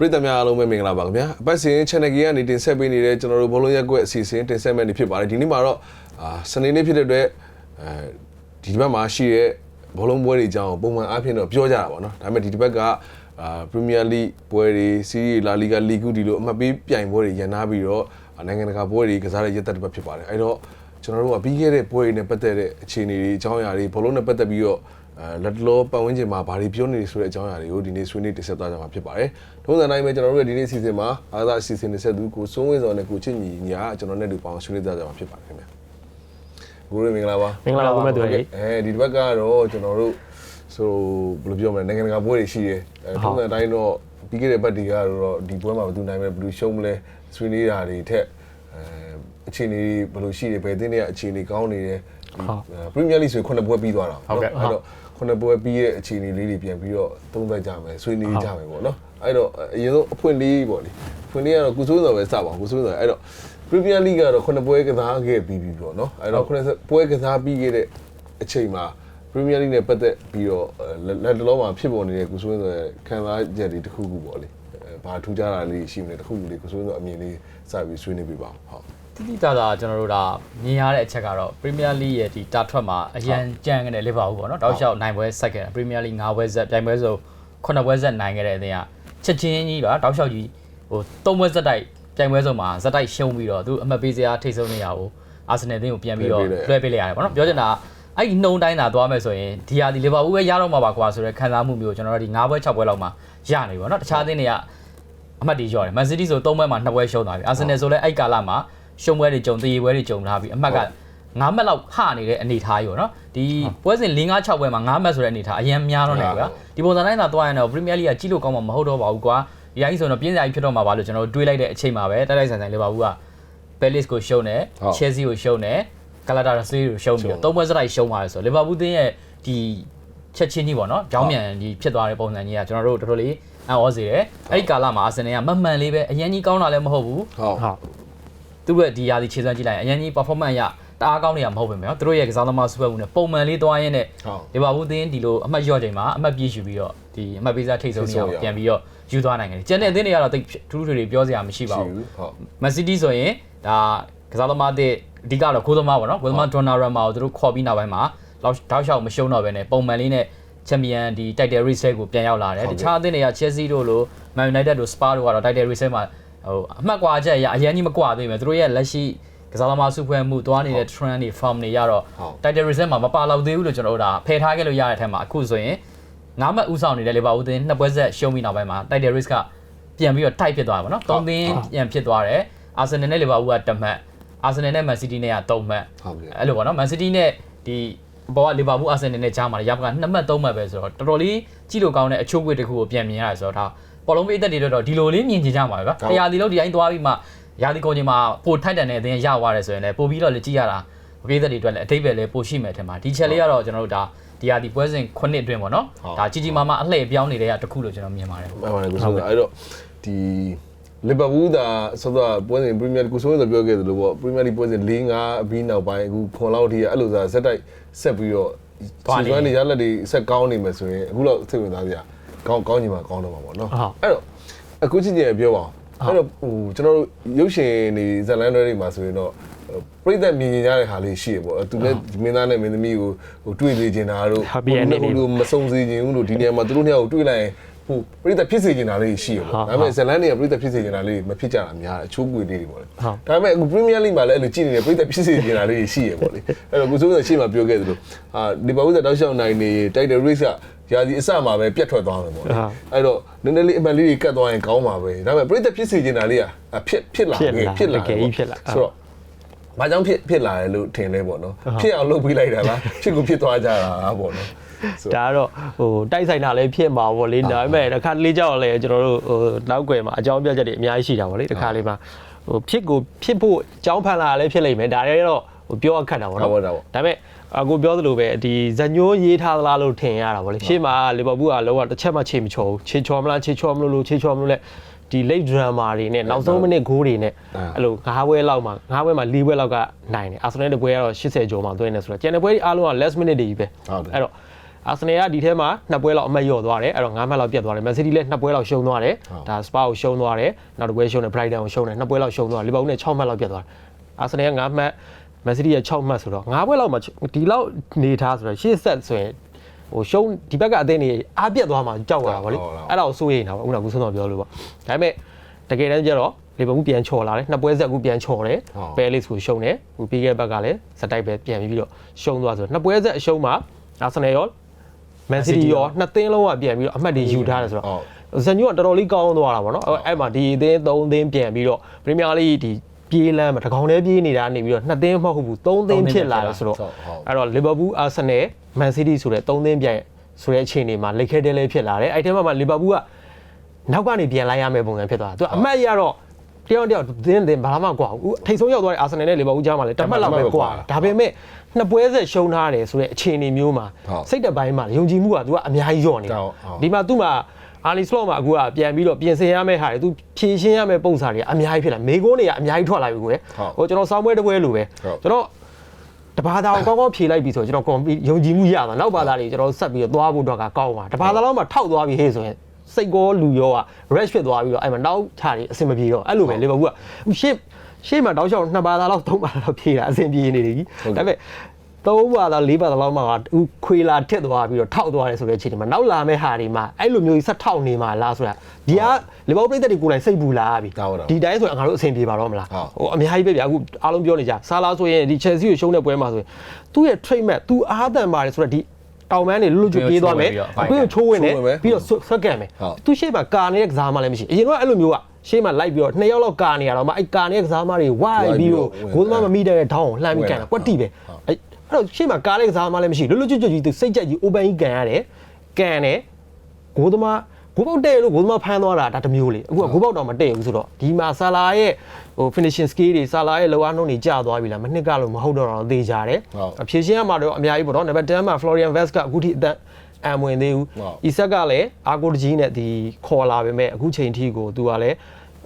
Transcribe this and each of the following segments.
ပရိသတ်များအားလုံးပဲမင်္ဂလာပါခင်ဗျာအပတ်စဉ် channel ကြီးကနေတင်ဆက်ပေးနေတဲ့ကျွန်တော်တို့ဘောလုံးရက်ကွက်အစီအစဉ်တင်ဆက်မဲ့နေဖြစ်ပါတယ်ဒီနေ့မှာတော့အာစနေနေ့ဖြစ်တဲ့အတွက်အဲဒီဒီဘက်မှာရှိတဲ့ဘောလုံးပွဲတွေအကြောင်းပုံမှန်အားဖြင့်တော့ပြောကြတာပေါ့နော်ဒါပေမဲ့ဒီဒီဘက်ကအာ Premier League ပွဲတွေစီးရီး La Liga League ဒီလိုအမှတ်ပေးပြိုင်ပွဲတွေရန်နာပြီးတော့နိုင်ငံတကာပွဲတွေကစားတဲ့ရက်သက်တစ်ပတ်ဖြစ်ပါတယ်အဲ့တော့ကျွန်တော်တို့ကပြီးခဲ့တဲ့ပွဲတွေနဲ့ပတ်သက်တဲ့အခြေအနေတွေအကြောင်းအရာတွေဘောလုံးနဲ့ပတ်သက်ပြီးတော့အဲလက်တလောပတ်ဝန်းကျင်မှာဘာတွေပြောနေလဲဆိုတဲ့အကြောင်းအရာတွေကိုဒီနေ့ဆွေးနွေးတင်ဆက်သွားကြမှာဖြစ်ပါတယ်။ ထုံးစံတိုင်းပဲကျွန်တော်တို့ရဲ့ဒီနေ့အစီအစဉ်မှာအားသာအစီအစဉ်တင်ဆက်သူကိုစိုးဝင်းစောနဲ့ကိုချစ်ညီညာကျွန်တော်နဲ့တူပေါင်းဆွေးနွေးကြကြမှာဖြစ်ပါတယ်ခင်ဗျာ။ကိုရမင်္ဂလာပါမင်္ဂလာပါကိုမဲ့သူရေအဲဒီတစ်ပတ်ကတော့ကျွန်တော်တို့ဆိုဘယ်လိုပြောမလဲနိုင်ငံတကာပွဲတွေရှိတယ်အဲထုံးစံတိုင်းတော့ပြီးခဲ့တဲ့ဘက်တွေကတော့ဒီပွဲမှာဘယ်သူနိုင်မလဲဘယ်သူရှုံးမလဲဆွေးနွေးတာတွေထက်အဲအခြေအနေဘယ်လိုရှိတယ်ဘယ်တင်းတွေကအခြေအနေကောင်းနေတယ်ပရီးမီးယားလိဆိုရင်ခုနှစ်ပွဲပြီးသွားတာအဲ့တော့ခုနှစ်ပွဲပြီးရဲ့အခြေအနေလေးတွေပြန်ပြီးတော့သုံးသပ်ကြမယ်ဆွေးနွေးကြမယ်ပေါ့နော် အဲ့တော့အရင်ဆုံးအဖွင့်လေးပေါ့လေအဖွင့်လေးကတော့ကုစိုးစော်ပဲစပါကုစိုးစော်အဲ့တော့ပရီးမီးယားလိကတော့ခုနှစ်ပွဲကစားခဲ့ပြီးပြီပေါ့နော်အဲ့တော့ခုနှစ်ပွဲကစားပြီးခဲ့တဲ့အချိန်မှာပရီးမီးယားလိနဲ့ပတ်သက်ပြီးတော့လက်တလုံးမှာဖြစ်ပေါ်နေတဲ့ကုစိုးစော်ရဲ့ခံစားချက်တွေတစ်ခုခုပေါ့လေဘာထူးခြားတာလေးရှိမလဲတစ်ခုခုလေးကုစိုးစော်အမြင်လေးစပြီးဆွေးနွေးပြပါအောင်ဟုတ်တိတိကျကျကျွန်တော်တို့ဒါမြင်ရတဲ့အချက်ကတော့ Premier League ရဲ့ဒီတာထွက်မှာအရန်ကြမ်းခဲ့တဲ့ Liverpool ပေါ့နော်တောက်လျှောက်နိုင်ပွဲဆက်ခဲ့တာ Premier League 9ပွဲဆက်ပြိုင်ပွဲဆို9ပွဲဆက်နိုင်ခဲ့တဲ့အသင်းက ချက်ချင်းကြီးပါတောက်လျှောက်ကြီးဟို3ပွဲဆက်တိုက်ပြိုင်ပွဲဆုံးမှာဇက်တိုက်ရှုံးပြီးတော့သူအမှတ်ပေးစရာထိတ်ဆုံးနေရကိုအာဆင်နယ်အသင်းကိုပြန်ပြီးတော့လွှဲပေးလိုက်ရတယ်ပေါ့နော်ပြောချင်တာအဲ့ဒီနှုံတိုင်းသာသွားမယ်ဆိုရင်ဒီဟာဒီလီဗာပူးပဲရတော့မှာပါကွာဆိုတဲ့ခံစားမှုမျိုးကျွန်တော်တို့ဒီ9ပွဲ6ပွဲလောက်မှာရနေပြီပေါ့နော်တခြားအသင်းတွေကအမှတ်တွေလျော့တယ်မန်စီးတီးဆို3ပွဲမှာ2ပွဲရှုံးသွားပြီအာဆင်နယ်ဆိုလည်းအဲ့ကာလမှာရှုံးပွဲတွေကြုံတရေပွဲတွေကြုံထားပြီးအမှတ်က 9မှတ်လောက်ဟနေတဲ့အနေထားကြီးပေါ့နော်ဒီပွဲစဉ်4 5 6ပွဲမှာ9မှတ်ဆိုတဲ့အနေထားအရင်များတော့နေကွာဒီပုံစံတိုင်းသာသွားရင်တော့ပရီးမီးယားလိကကြီးလို့ကောင်းမှာမဟုတ်တော့ပါဘူးကွာဒီအရင်ဆိုတော့ပြင်းစရာကြီးဖြစ်တော့မှာပါလို့ကျွန်တော်တွေးလိုက်တဲ့အချိန်မှာပဲတိုက်တိုက်ဆိုင်ဆိုင်လီဗာပူးကဘယ်လစ်ကိုရှုံးတယ်ချယ်ဆီကိုရှုံးတယ်ဂလာတာရစီကိုရှုံးပြီးတော့သုံးပွဲစတိုက်ရှုံးသွားတယ်ဆိုတော့လီဗာပူးတင်းရဲ့ဒီချက်ချင်းကြီးပေါ့နော်ကြောင်းမြန်ဒီဖြစ်သွားတဲ့ပုံစံကြီးကကျွန်တော်တို့တော်တော်လေးအံ့ဩစေတယ်အဲ့ဒီကာလမှာအာဆင်နယ်ကမမှန်လေးပဲအရင်ကြီးကောင်းတာလည်းမဟုတ်ဘူးဟုတ်ဟုတ်သူတို့ရဲ့ဒီရာသီခြေစွမ်းကြည့်လိုက်ရင်အရင်ကြီး performance ရ တအားကောင်းနေတာမဟုတ်ပဲမြော်သူတို့ရဲ့ကစားသမားစုဖွဲ့မှုနဲ့ပုံမှန်လေးသွားရင်းနဲ့ဒီပါဘူးသင်းဒီလိုအမှတ်ရော့ချိန်မှာအမှတ်ပြည့်ယူပြီးတော့ဒီအမှတ်ပေးစားထိတ်ဆုံးနေအောင်ပြန်ပြီးတော့ယူသွားနိုင်တယ်ကျန်တဲ့အသင်းတွေကတော့တိတ်ထူးထူးတွေပြောစရာမရှိပါဘူးမက်ဆီတီဆိုရင်ဒါကစားသမားတဲ့အဓိကတော့ဂိုးသမားပေါ့နော်ဂိုးသမားဒွန်နာရမာကိုသူတို့ခေါ်ပြီးနောက်ပိုင်းမှာတော့တောက်လျှောက်မရှုံးတော့ဘဲနဲ့ပုံမှန်လေးနဲ့ချန်ပီယံဒီ title race ကိုပြန်ရောက်လာတယ်တခြားအသင်းတွေက Chelsea တို့လို Man United တို့ Spurs တို့ကတော့ title race မှာဟိုအမှတ်ကွာချက်အရအရင်ကြီးမကွာသေးဘူးသူတို့ရဲ့လက်ရှိ ကစားသမားစုဖွဲ့မှုသွားနေတဲ့ trend တွေ form တွေရတော့ Title Reset မှာမပါတော့သေးဘူးလို့ကျွန်တော်တို့ဒါဖယ်ထားခဲ့လို့ရတဲ့အထက်မှာအခုဆိုရင်ငါးမှတ်ဥဆောင်နေတဲ့ Liverpool အသင်းနှစ်ပွဲဆက်ရှုံးပြီးနောက်ပိုင်းမှာ Title Risk ကပြန်ပြီးတော့ tight ဖြစ်သွားတယ်ဗောနော်။သုံးသင်းပြန်ဖြစ်သွားတယ်။ Arsenal နဲ့ Liverpool ကတစ်မှတ် Arsenal နဲ့ Man City နဲ့ကသုံးမှတ်ဟုတ်ကဲ့အဲ့လိုဗောနော် Man City နဲ့ဒီဘောက Liverpool Arsenal နဲ့ကြားမှာရပါကနှစ်မှတ်သုံးမှတ်ပဲဆိုတော့တော်တော်လေးကြည့်လို့ကောင်းတဲ့အချိုးကွေတစ်ခုကိုပြန်မြင်ရတယ်ဆိုတော့ဒါပေါ်လုံးပေးသက်တွေတော့ဒီလိုလေးမြင်ကြကြမှာပဲ။တရားဒီလို့ဒီတိုင်းသွားပြီးမှ ရာဒီကုန်ချိန်မှာပိုထိုက်တန်တဲ့အသင်းရသွားတယ်ဆိုရင်လည်းပို့ပြီးတော့လည်းကြည့်ရတာပေးသက်တွေအတွက်လည်းအတိတ်ပဲလည်းပိုရှိမယ်ထင်ပါဒီချက်လေးကတော့ကျွန်တော်တို့ဒါဒီဟာဒီပွဲစဉ်ခုနှစ်အတွင်းပေါ့နော်ဒါကြီးကြီးမားမားအလှည့်ပြောင်းနေတဲ့ကတစ်ခုလို့ကျွန်တော်မြင်ပါတယ်မှန်ပါတယ်ကိုဆိုအဲ့တော့ဒီလီဗာပူးဒါဆိုတော့ပွဲစဉ်ပရီးမီးယားကိုဆိုဆိုပြောခဲ့သလိုပေါ့ပရီးမီးယားလိပွဲစဉ်၄၅အပြီးနောက်ပိုင်းအခုခွန်လောက်ထိအဲ့လိုစားစက်တိုက်ဆက်ပြီးတော့စီစွမ်းနေရလက်တွေဆက်ကောင်းနေမယ်ဆိုရင်အခုတော့စိတ်ဝင်စားစရာကောင်းကောင်းညီမှာကောင်းတော့မှာပေါ့နော်အဲ့တော့အခုချင်းချင်းပြောပါအောင် အဲ့တော့ဟိုကျွန်တော်တို့ရုပ်ရှင်နေဇလန်တွေမှာဆိုရင်တော့ပြိသက်မြင်ကြတဲ့ဟာလေးရှိရပေါ့သူလည်းမင်းသားနဲ့မင်းသမီးကိုဟိုတွေ့နေချင်တာတို့မစုံစည်းခြင်းလို့ဒီနေရာမှာသူတို့နှစ်ယောက်တွေ့လိုက်ရင် ဟိုပြိသက်ဖြစ်စေချင်တာလေးရှိရပေါ့ဒါပေမဲ့ဇလန်တွေကပြိသက်ဖြစ်စေချင်တာလေးမဖြစ်ကြတာများအချိုးကွေလေးတွေပေါ့လေဒါပေမဲ့အခု Premier League မှာလည်းအဲ့လိုကြည့်နေတယ်ပြိသက်ဖြစ်စေချင်တာလေးရှိရပေါ့လေအဲ့တော့ကိုစိုးကရှေ့မှာပြောခဲ့သလိုအာဒီပါဦးစတောက်ရှောင်းနိုင်နေတိုက်တယ် race ကရာဒီအစမှာပဲပြတ်ထွက်သွားမယ်ပေါ့လေအဲ့တော့နည်းနည်းလေးအမှန်လေးတွေကတ်သွားရင်ကောင်းပါပဲဒါပေမဲ့ပြိသက်ဖြစ်စေချင်တာလေးကဖြစ်ဖြစ်လာဖြစ်လာဆိုတော့ဘာကြောင့်ဖြစ်ဖြစ်လာတယ်လို့ထင်လဲပေါ့နော်ဖြစ်အောင်လုပ်ပေးလိုက်တာလားဖြစ်ကိုဖြစ်သွားကြတာပေါ့နော် ဒါကတော့ဟိုတိုက်ဆိုင်တာလည်းဖြစ်မှာပေါ့လေဒါပေမဲ့တစ်ခါလေးကြောက်လည်းကျွန်တော်တို့ဟိုနောက်ွယ်မှာအကြောင်းပြချက်တွေအများကြီးရှိတာပေါ့လေတစ်ခါလေးမှာဟိုဖြစ်ကိုဖြစ်ဖို့အကြောင်းဖန်လာလည်းဖြစ်လိမ့်မယ်ဒါတွေတော့ဟိုပြောရခက်တာပေါ့နော်ဟုတ်ပါတော့ဒါပေမဲ့အခုပြောသလိုပဲဒီဇညိုးရေးထားသလားလို့ထင်ရတာပေါ့လေရှေ့မှာလီဗာပူးကလောကတစ်ချက်မှခြေမချော်ဘူးခြေချော်မလားခြေချော်မလို့လို့ခြေချော်မလို့လဲဒီ late drama တွေနဲ့နောက်ဆုံးမိနစ်ဂိုးတွေနဲ့အဲ့လိုငါးဘွဲလောက်မှာငါးဘွဲမှာ၄ဘွဲလောက်ကနိုင်တယ်အာဆင်နယ်တပွဲကတော့80ကျော်မှသွင်းနေဆိုတော့ကျန်တဲ့ပွဲတွေအားလုံးက last minute တွေကြီးပဲဟုတ်တယ်အဲ့တော့ အာဆနယ်ကဒီထဲမှာနှစ်ပွဲလောက်အမှတ်လျော့သွားတယ်အဲ့တော့9မှတ်လောက်ပြတ်သွားတယ်မန်စီးတီးလည်းနှစ်ပွဲလောက်ရှုံးသွားတယ်ဒါစပါကိုရှုံးသွားတယ်နောက်တစ်ပွဲရှုံးတယ်ဘရိုက်တန်ကိုရှုံးတယ်နှစ်ပွဲလောက်ရှုံးသွားတယ်လီဗာပူးနဲ့6မှတ်လောက်ပြတ်သွားတယ်အာဆနယ်က9မှတ်မန်စီးတီးက6မှတ်ဆိုတော့9ပွဲလောက်မှာဒီလောက်နေထားဆိုတော့ရှေ့ဆက်ဆိုရင်ဟိုရှုံးဒီဘက်ကအသင်းတွေအားပြတ်သွားမှကြောက်ရတာဗောလေအဲ့ဒါကိုစိုးရိမ်တာဗောခုနကကုဆုံးတော်ပြောလို့ဗောဒါပေမဲ့တကယ်တမ်းကျတော့လီဗာပူးပြန်ချော်လာတယ်နှစ်ပွဲဆက်ကူပြန်ချော်တယ်ပဲလစ်ကိုရှုံးတယ်ဟိုပြီးခဲ့တဲ့ဘက်ကလည်းစတိုက်ပဲပြန်ပြီးတော့ရှုံးသွားဆိုတော့နှစ်ပွဲဆက်အရှုံးမှာအာဆနယ်ရော မန်စီးတီးရောနှစ်သင်းလုံးကပြန်ပြီးတော့အမှတ်တွေယူထားတယ်ဆိုတော့ဟုတ်ဇန်ညိုကတော်တော်လေးကောင်းသွားတာဗောနော်အဲ့အဲ့မှာဒီအသင်း၃သင်းပြန်ပြီးတော့ပရီးမီးယားလိဒီပြေးလမ်းမှာတကောင်တည်းပြေးနေတာနေပြီးတော့နှစ်သင်းမဟုတ်ဘူး၃သင်းဖြစ်လာတယ်ဆိုတော့အဲ့တော့လီဗာပူးအာဆနယ်မန်စီးတီးဆိုတဲ့၃သင်းပြန်ဆိုတဲ့အခြေအနေမှာလက်ခဲတဲလေးဖြစ်လာတယ်အဲ့ဒီမှာလီဗာပူးကနောက်ကနေပြန်လိုက်ရမယ့်ပုံစံဖြစ်သွားတာသူကအမှတ်ရတော့တယောက်တယောက်သင်းသင်းဘာမှမကွာဘူးထိတ်ဆုံးရောက်သွားတဲ့အာဆနယ်နဲ့လီဗာပူးကြားမှာလည်းတမတ်လောက်ပဲကွာဒါပေမဲ့ နှစ်ပွဲဆက်ရှုံးထားတယ်ဆိုတဲ့အခြေအနေမျိုးမှာစိတ်တပိုင်းမှာယုံကြည်မှုကသူကအများကြီးညော့နေတာဒီမှာသူ့မှာအာလီစလော့မှာအခုကပြန်ပြီးတော့ပြင်ဆင်ရမယ့်ဟာတွေသူဖြည့်ရှင်းရမယ့်ပုံစံတွေကအများကြီးဖြစ်လာမေကုန်းတွေကအများကြီးထွက်လာပြီကိုလေဟိုကျွန်တော်စောင်းပွဲတစ်ပွဲလိုပဲကျွန်တော်တဘာသာကိုကောင်းကောင်းဖြေလိုက်ပြီဆိုကျွန်တော်ကွန်ယုံကြည်မှုရတာနောက်ဘာသာတွေကျွန်တော်ဆက်ပြီးတော့သွားဖို့တော့ကကောင်းပါတဘာသာလောက်မှထောက်သွားပြီဟေ့ဆိုရင်စိတ်ကောလူရောက rush ဖြစ်သွားပြီးတော့အဲ့မှာနောက်ချာတွေအဆင်မပြေတော့အဲ့လိုပဲလီဗာပူးကရှေ့ ရှေ့မှာတောက်လျှောက်နှစ်ဘာသာလောက်သုံးဘာသာလောက်ဖြေတာအဆင်ပြေနေတယ်ကြီးဒါပေမဲ့သုံးဘာသာလေးဘာသာလောက်မှကခွေလာထက်သွားပြီးတော့ထောက်သွားတယ်ဆိုတဲ့အချိန်ဒီမှာနောက်လာမယ့်ဟာတွေမှာအဲ့လိုမျိုးကြီးဆက်ထောက်နေမှာလားဆိုတာဒီကလီဗာပူးပြည်သက်တွေကိုယ်တိုင်စိတ်ပူလာပြီဒီတိုင်းဆိုရင်ငါတို့အဆင်ပြေပါတော့မလားဟိုအများကြီးပဲဗျအခုအားလုံးပြောနေကြဆာလာဆိုရင်ဒီ Chelsea ကိုရှုံးတဲ့ပွဲမှာဆိုရင်သူ့ရဲ့ trade match သူအားတန်ပါတယ်ဆိုတော့ဒီတောင်ပန်းတွေလွတ်ကျွပြေးသွားမယ်အခုချိုးဝင်တယ်ပြီးတော့ဆွတ်ကန်မယ်သူရှေ့မှာကာနေတဲ့ကစားမလည်းမရှိအရင်ကအဲ့လိုမျိုးက ရှေ့မှာလိုက်ပြီးတော့နှစ်ယောက်လောက်ကာနေရတော့မှအဲ့ကာနေတဲ့ကစားမတွေဝိုင်းပြီးတော့ဂိုးသမားမမိတဲ့ထောင်းကိုလှမ်းပြီးကန်တာကွက်တိပဲအဲ့အဲ့တော့ရှေ့မှာကားတဲ့ကစားမလည်းမရှိလွတ်လွတ်ကျွတ်ကျွတ်ကြီးသူစိတ်ကြက်ကြီး open ကြီးကန်ရတယ်ကန်တယ်ဂိုးသမားဂိုးပေါက်တဲ့လို့ဂိုးသမားဖမ်းသွားတာဒါတစ်မျိုးလေအခုကဂိုးပေါက်တော့မတဲ့ဘူးဆိုတော့ဒီမှာဆာလာရဲ့ဟို finishing skill တွေဆာလာရဲ့လောအားနှုန်းတွေကျသွားပြီလားမနှစ်ကလို့မဟုတ်တော့တော့သေချာတယ်အဖြေရှင်းရမှာတော့အများကြီးပေါ့နော်နံပါတ်10မှာ Florian Vest ကအခုထိအသက် အံဝင်သေးဘူးအီဆက်ကလည်းအာကိုတကြီးနဲ့ဒီခေါ်လာပေမဲ့အခုချိန်ထိကိုသူကလည်း